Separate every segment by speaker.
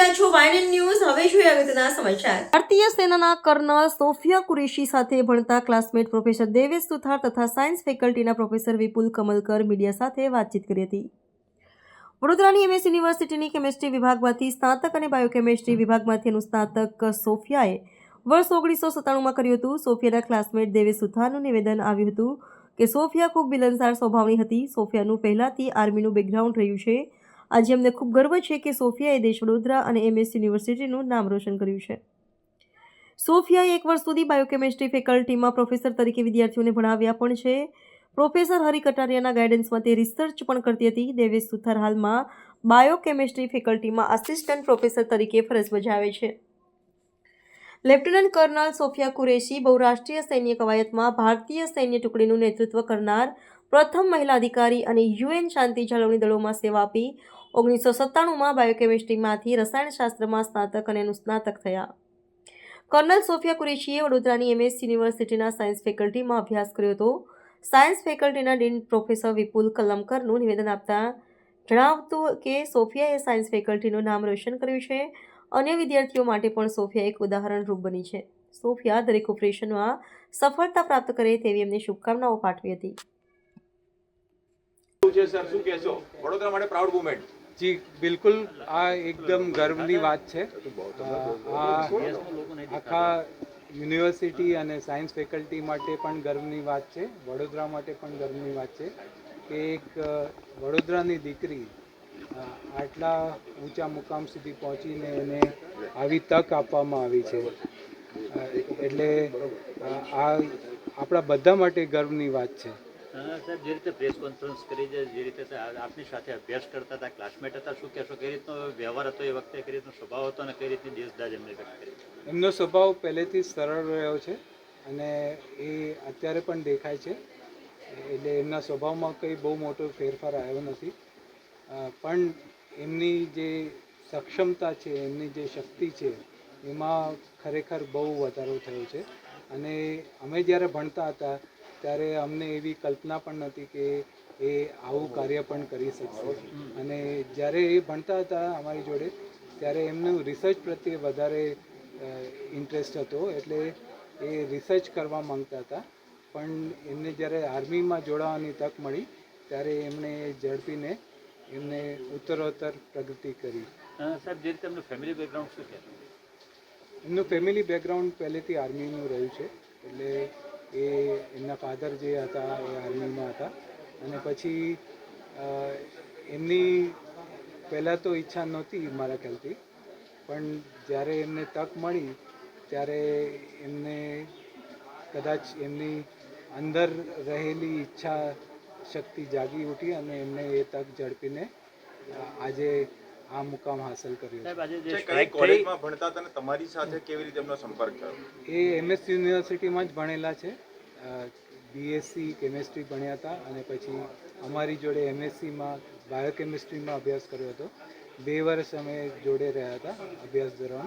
Speaker 1: રહ્યા છો વાયનન ન્યૂઝ. હવે જોઈએ અગત્યના સમાચાર. ભારતીય સેનાના કર્નલ સોફિયા કુરેશી સાથે ભણતા ક્લાસમેટ પ્રોફેસર દેવેશ સુથાર તથા સાયન્સ ફેકલ્ટીના પ્રોફેસર વિપુલ કમલકર મીડિયા સાથે વાતચીત કરી હતી. વડોદરાની એમએસ યુનિવર્સિટીની કેમેસ્ટ્રી વિભાગમાંથી સ્નાતક અને બાયોકેમેસ્ટ્રી વિભાગમાંથી અનુસ્નાતક સોફિયાએ વર્ષ ઓગણીસો સત્તાણુંમાં કર્યું હતું. સોફિયાના ક્લાસમેટ દેવેશ સુથારનું નિવેદન આવ્યું હતું કે સોફિયા ખૂબ મિલનસાર સ્વભાવની હતી. સોફિયાનું પહેલાંથી આર્મીનું બેકગ્રાઉન્ડ રહ્યું છે. આજે અમને ખૂબ ગર્વ છે કે સોફિયાએ દેશ વડોદરા અને એમએસ યુનિવર્સિટીનું નામ રોશન કર્યું છે. સોફિયાએ એક વર્ષ સુધી બાયોકેમિસ્ટ્રી ફેકલ્ટીમાં પ્રોફેસર તરીકે વિદ્યાર્થીઓને ભણાવ્યા પણ છે. પ્રોફેસર હરિ કટારિયાના ગાઈડન્સમાં તે રિસર્ચ પણ કરતી હતી. દેવેશ સુથાર હાલમાં બાયોકેમિસ્ટ્રી ફેકલ્ટીમાં આસિસ્ટન્ટ પ્રોફેસર તરીકે ફરજ બજાવે છે. લેફ્ટનન્ટ કર્નલ સોફિયા કુરેશી બહુરાષ્ટ્રીય સૈન્ય કવાયતમાં ભારતીય સૈન્ય ટુકડીનું નેતૃત્વ કરનાર પ્રથમ મહિલા અધિકારી અને યુએન શાંતિ જાળવણી દળોમાં સેવા આપી ઓગણીસો સત્તાણુંમાં બાયોકેમિસ્ટ્રીમાંથી રસાયણશાસ્ત્રમાં સ્નાતક અને અનુસ્નાતક થયા. કર્નલ સોફિયા કુરેશીએ વડોદરાની એમએસ યુનિવર્સિટીના સાયન્સ ફેકલ્ટીમાં અભ્યાસ કર્યો હતો. સાયન્સ ફેકલ્ટીના ડીન પ્રોફેસર વિપુલ કલમકરનું નિવેદન આપતા જણાવતું કે, સોફિયાએ સાયન્સ ફેકલ્ટીનું નામ રોશન કર્યું છે. અન્ય વિદ્યાર્થીઓ માટે પણ સોફિયા એક ઉદાહરણરૂપ બની છે. સોફિયા દરેક ઓપરેશનમાં સફળતા પ્રાપ્ત કરે તેવી એમને શુભકામનાઓ પાઠવી હતી.
Speaker 2: શું છે સર શું કહેશો? વડોદરા માટે પ્રાઉડ મુમેન્ટ
Speaker 3: જી બિલકુલ આ એકદમ ગર્વની વાત છે. આ આખા યુનિવર્સિટી અને સાયન્સ ફેકલ્ટી માટે પણ ગર્વની વાત છે. વડોદરા માટે પણ ગર્વની વાત છે કે એક વડોદરાની દીકરી આટલા ઊંચા મુકામ સુધી પહોંચીને એને આવી તક આપવામાં આવી છે. એટલે આ આપણા બધા માટે ગર્વની વાત છે.
Speaker 4: સાહેબ, જે રીતે પ્રેસ કોન્ફરન્સ કરી છે, જે રીતે આપની સાથે અભ્યાસ કરતા હતા ક્લાસમેટ હતા, શું કહેશો, કઈ રીતનો વ્યવહાર હતો એ વખતે, કઈ રીતનો સ્વભાવ હતો અને કઈ રીતની દેશદાજ એમને વ્યક્ત કરી?
Speaker 3: એમનો સ્વભાવ પહેલેથી સરળ રહ્યો છે અને એ અત્યારે પણ દેખાય છે. એટલે એમના સ્વભાવમાં કંઈ બહુ મોટો ફેરફાર આવ્યો નથી. પણ એમની જે સક્ષમતા છે, એમની જે શક્તિ છે, એમાં ખરેખર બહુ વધારો થયો છે. અને અમે જ્યારે ભણતા હતા ત્યારે અમને એવી કલ્પના પણ નહોતી કે એ આવું કાર્ય પણ કરી શકશે. અને જ્યારે એ ભણતા હતા અમારી જોડે ત્યારે એમનું રિસર્ચ પ્રત્યે વધારે ઇન્ટરેસ્ટ હતો. એટલે એ રિસર્ચ કરવા માંગતા હતા. પણ એમને જ્યારે આર્મીમાં જોડાવાની તક મળી ત્યારે એમણે ઝડપીને એમને ઉત્તરોત્તર પ્રગતિ કરી.
Speaker 4: સાહેબ જે રીતે એમનું ફેમિલી બેકગ્રાઉન્ડ શું છે?
Speaker 3: એમનું ફેમિલી બેકગ્રાઉન્ડ પહેલેથી આર્મીનું રહ્યું છે. એટલે એ એમના ફાધર જે હતા, એ આર્મીમાં હતા. અને પછી એમની પહેલાં તો ઈચ્છા નહોતી મારા ખ્યાલથી. પણ જ્યારે એમને તક મળી, ત્યારે એમને કદાચ એમની અંદર રહેલી ઈચ્છા શક્તિ જાગી ઉઠી અને એમને એ તક ઝડપીને આજે આ મુકામ હાંસલ કર્યો છે
Speaker 4: સાહેબ આજે જે
Speaker 2: કઈ કોલેજમાં ભણતા હતા અને તમારી સાથે કેવી રીતે એમનો સંપર્ક થયો?
Speaker 3: એ એમએસ યુનિવર્સિટીમાં જ ભણેલા છે. બીએસસી કેમેસ્ટ્રી ભણ્યા હતા અને પછી અમારી જોડે એમએસસીમાં બાયોકેમિસ્ટ્રીમાં અભ્યાસ કર્યો હતો. બે વર્ષ અમે જોડે રહ્યા હતા અભ્યાસ દરમિયાન.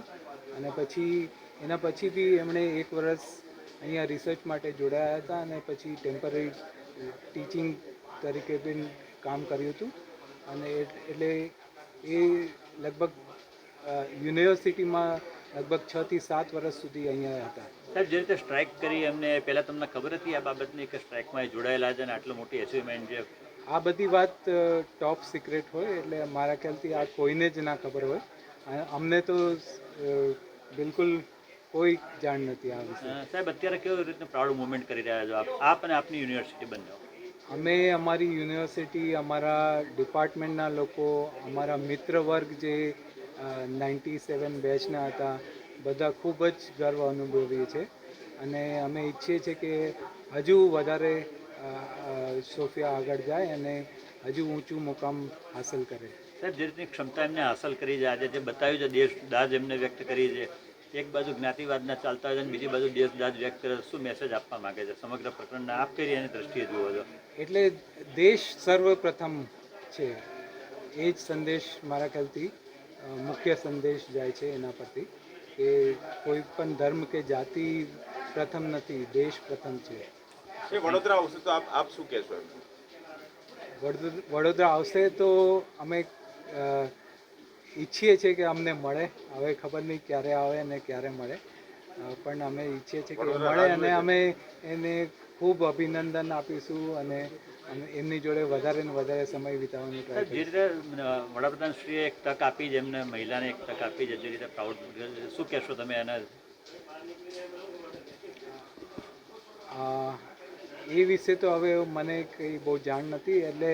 Speaker 3: અને પછી એના પછી બી એમણે એક વર્ષ અહીંયા રિસર્ચ માટે જોડાયા હતા અને પછી ટેમ્પરરી ટીચિંગ તરીકે બી કામ કર્યું હતું. અને એટ- એટલે એ લગભગ યુનિવર્સિટીમાં લગભગ છ થી સાત વર્ષ સુધી અહીંયા હતા.
Speaker 4: સાહેબ જે રીતે સ્ટ્રાઇક કરી એમને પહેલાં તમને ખબર હતી આ બાબતની કે સ્ટ્રાઇકમાં એ જોડાયેલા છે અને આટલું મોટી અચીવમેન્ટ જે
Speaker 3: આ બધી વાત ટોપ સિક્રેટ હોય એટલે મારા ખ્યાલથી આ કોઈને જ ના ખબર હોય. અમને તો બિલકુલ કોઈ જાણ નથી આ
Speaker 4: સાહેબ અત્યારે કેવી રીતનું પ્રાઉડ મુવમેન્ટ કરી રહ્યા છો આપ? આપ અને આપની યુનિવર્સિટી બંને.
Speaker 3: અમે અમારી યુનિવર્સિટી, અમારા ડિપાર્ટમેન્ટના લોકો, અમારા મિત્ર વર્ગ જે નાઇન્ટી સેવન બેચના હતા, બધા ખૂબ જ ગર્વ અનુભવીએ છીએ. અને અમે ઈચ્છીએ છીએ કે હજુ વધારે સોફિયા આગળ જાય અને હજુ ઊંચું મુકામ હાંસલ કરે.
Speaker 4: સાહેબ જે રીતની ક્ષમતા એમને હાંસલ કરી છે, આજે જે બતાવ્યું છે, દેશ દાજ એમને વ્યક્ત કરી છે એક બાજુ જ્ઞાતિવાદના ચાલતા હોય અને બીજી બાજુ દેશ દાજ વ્યક્ત કરે શું મેસેજ આપવા માંગે છે? સમગ્ર પ્રકરણને આપ કરી એની દ્રષ્ટિએ જુઓ છો?
Speaker 3: એટલે દેશ સર્વપ્રથમ છે. એ જ સંદેશ મારા ખ્યાલથી મુખ્ય સંદેશ જાય છે એના પરથી કે કોઈ પણ ધર્મ કે જાતિ પ્રથમ નથી દેશ પ્રથમ છે.
Speaker 2: વડોદરા આવશે તો આપ આપ શું કહેશો?
Speaker 3: વડોદરા આવશે તો અમે ઈચ્છીએ છીએ કે અમને મળે. હવે ખબર નહીં ક્યારે આવે અને ક્યારે મળે. પણ અમે ઈચ્છીએ છીએ કે મળે અને અમે એને ખૂબ અભિનંદન આપીશું અને એમની જોડે વધારે ને વધારે સમય વિતાવવાનો ટ્રાય
Speaker 4: જે રીતે વડાપ્રધાનશ્રીએ એક તક આપી છે એમને મહિલાને એક તક આપી છે જે રીતે પ્રાઉડ શું કહેશો તમે એના?
Speaker 3: એ વિશે તો હવે મને કંઈ બહુ જાણ નથી એટલે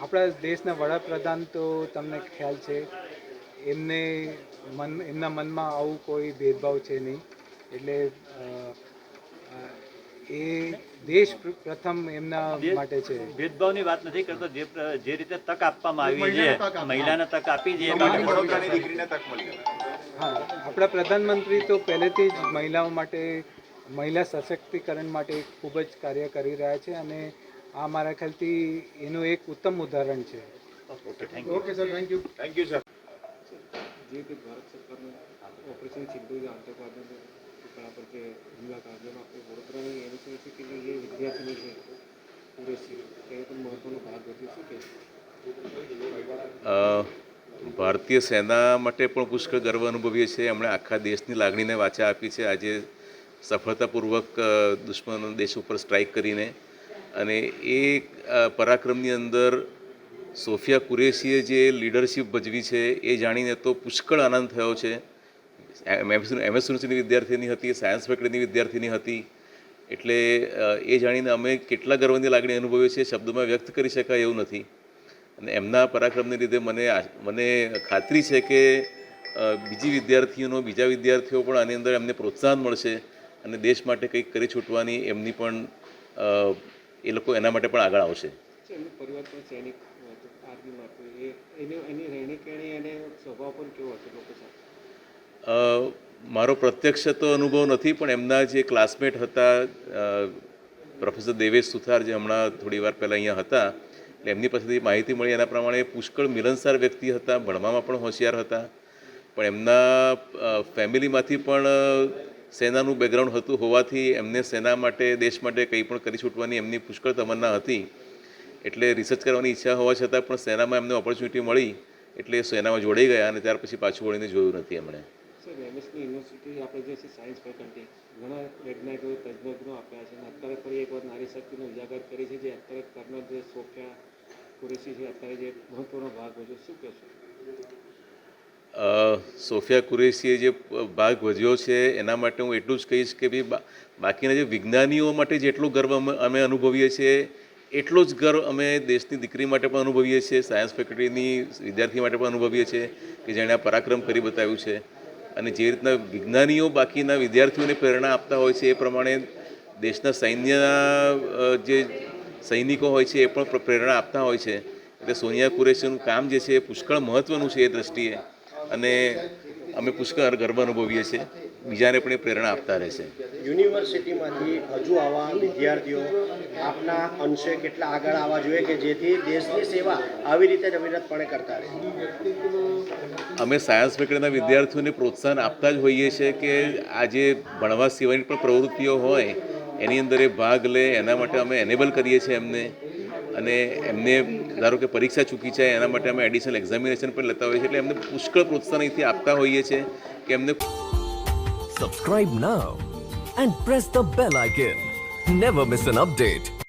Speaker 3: આપણા દેશના વડાપ્રધાન તો તમને ખ્યાલ છે. એમને મન એમના મનમાં આવું કોઈ ભેદભાવ છે નહીં. એટલે એ દેશ પ્રથમ એમના માટે છે.
Speaker 4: ભેદભાવની વાત નથી કરતો. જે જે રીતે તક આપવામાં આવી છે મહિલાને તક આપી છે
Speaker 3: હા આપણા પ્રધાનમંત્રી તો પહેલેથી જ મહિલાઓ માટે મહિલા સશક્તિકરણ માટે ખૂબ જ કાર્ય કરી રહ્યા છે અને આ મારા ખ્યાલથી એનું એક ઉત્તમ ઉદાહરણ છે.
Speaker 4: Okay sir thank you
Speaker 2: thank you sir
Speaker 5: જે રીતે ભારત સરકારનું ઓપરેશન સિંધુ જે આતંકવાદના ટુકડા પર જે હુમલા કર્યા જેમાં આપણે વડોદરાની એમ છે કે જે વિદ્યાર્થીની છે પૂરેસી તેને પણ મહત્વનો ભાગ ભજવ્યો શું કે
Speaker 6: ભારતીય સેના માટે પણ પુષ્કળ ગર્વ અનુભવીએ છીએ. એમણે આખા દેશની લાગણીને વાચા આપી છે. આજે સફળતાપૂર્વક દુશ્મન દેશ ઉપર સ્ટ્રાઇક કરીને અને એ પરાક્રમની અંદર સોફિયા કુરેશીએ જે લીડરશિપ ભજવી છે, એ જાણીને તો પુષ્કળ આનંદ થયો છે. એમએસ યુનિવર્સિટીની વિદ્યાર્થીની હતી, સાયન્સ ફેકલ્ટીની વિદ્યાર્થીની હતી. એટલે એ જાણીને અમે કેટલા ગર્વની લાગણી અનુભવીએ છીએ, શબ્દોમાં વ્યક્ત કરી શકાય એવું નથી. અને એમના પરાક્રમને લીધે મને મને ખાતરી છે કે બીજી વિદ્યાર્થીઓનો, બીજા વિદ્યાર્થીઓ પણ આની અંદર એમને પ્રોત્સાહન મળશે અને દેશ માટે કંઈક કરી છૂટવાની એમની પણ એ લોકો એના માટે પણ આગળ આવશે. મારો પ્રત્યક્ષ તો અનુભવ નથી પણ એમના જે ક્લાસમેટ હતા પ્રોફેસર દેવેશ સુથાર જે હમણાં થોડી વાર પહેલાં અહીંયા હતા એટલે એમની પાસેથી માહિતી મળી. એના પ્રમાણે પુષ્કળ મિલનસાર વ્યક્તિ હતા ભણવામાં પણ હોશિયાર હતા. પણ એમના ફેમિલીમાંથી પણ સેનાનું બેકગ્રાઉન્ડ હતું હોવાથી એમને સેના માટે, દેશ માટે કંઈ પણ કરી છૂટવાની એમની પુષ્કળ તમન્ના હતી. એટલે રિસર્ચ કરવાની ઈચ્છા હોવા છતાં પણ સેનામાં એમને ઓપોર્ચ્યુનિટી મળી, એટલે એ સેનામાં જોડાઈ ગયા અને ત્યાર પછી પાછું વળીને જોયું નથી એમણે.
Speaker 5: સર એમએસની યુનિવર્સિટી આપણે જે છે સાયન્સ ફેકલ્ટી ઘણા વૈજ્ઞાનિકો તજજ્ઞો આપ્યા છે, અને અત્યારે ફરી એકવાર નારી શક્તિનો ઉજાગર કરી છે, જે અત્યારે કર્નલ જે સોફિયા કુરેશી છે, અત્યારે જે મહત્વનો ભાગ હોય છે. શું કહેશો?
Speaker 6: સોફિયા કુરેશીએ જે ભાગ ભજ્યો છે, એના માટે હું એટલું જ કહીશ કે ભાઈ બાકીના જે વિજ્ઞાનીઓ માટે જેટલો ગર્વ અમે અનુભવીએ છીએ, એટલો જ ગર્વ અમે દેશની દીકરી માટે પણ અનુભવીએ છીએ, સાયન્સ ફેકલ્ટીની વિદ્યાર્થી માટે પણ અનુભવીએ છીએ કે જેણે આ પરાક્રમ કરી બતાવ્યું છે. અને જે રીતના વિજ્ઞાનીઓ બાકીના વિદ્યાર્થીઓને પ્રેરણા આપતા હોય છે, એ પ્રમાણે દેશના સૈન્યના જે સૈનિકો હોય છે, એ પણ પ્રેરણા આપતા હોય છે. એટલે સોનિયા કુરેશીનું કામ જે છે એ પુષ્કળ મહત્ત્વનું છે એ દ્રષ્ટિએ. અને અમે પુષ્કળ ગર્વ અનુભવીએ છીએ. બીજાને પણ એ પ્રેરણા આપતા રહેશે
Speaker 7: યુનિવર્સિટીમાંથી હજુ આવા વિદ્યાર્થીઓ આપના અંશે કેટલા આગળ આવવા જોઈએ કે જેથી દેશની સેવા આવી રીતે નવીનતપણે કરતા રહે.
Speaker 6: અમે સાયન્સ ફેકલ્ટીના વિદ્યાર્થીઓને પ્રોત્સાહન આપતા જ હોઈએ છીએ કે આજે ભણવા સિવાયની પણ પ્રવૃત્તિઓ હોય એની અંદર એ ભાગ લે એના માટે અમે એનેબલ કરીએ છીએ એમને. અને એમને ધારો કે પરીક્ષા ચૂકી છે, એના માટે અમે એડિશનલ એક્ઝામિનેશન પણ લેતા હોઈએ છીએ, એટલે એમને પુષ્કળ પ્રોત્સાહન અહીંથી આપતા હોઈએ છીએ કે એમને
Speaker 8: subscribe now and press the bell icon never miss an update.